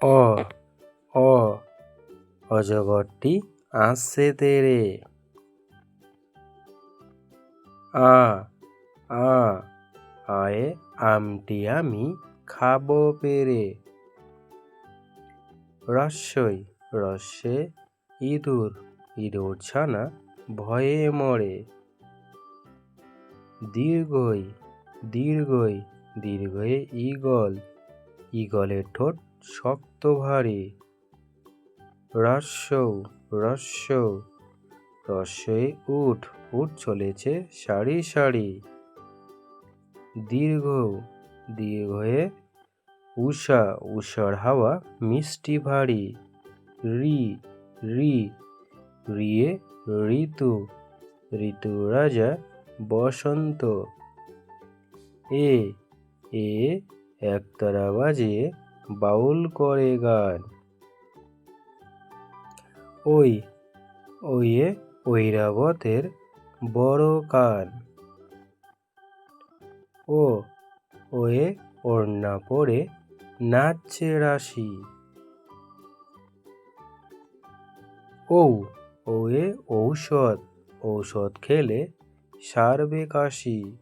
অ অ, অজগরটি আসছে তেরে আ আ, আয়ে আমটি আমি খাব পেরে। রস্যই রস্যে ইঁদুর ইঁদুর ছানা ভয়ে মরে। দীর্ঘই দীর্ঘই, দীর্ঘয়ে ঈগল, ঈগলের ঠোঁট শক্ত ভারী রস্যৌ রস্য রস্যই উঠ উঠ চলেছে সারি সারি। দীর্ঘ দীর্ঘয়ে উষা, উষার হাওয়া মিষ্টি ভারী। রি রি, রিয়ে ঋতু ঋতু রাজা বসন্ত। এ এ একতারা বাজিয়ে বাউল করে গান। ওই, ওইয়ে ঐরাবতের বড় কান। ও, ওয়ে ওড়না পরে নাচছে রাশি। ও ওয়ে ঔষধ ঔষধ খেলে সারবে কাশি।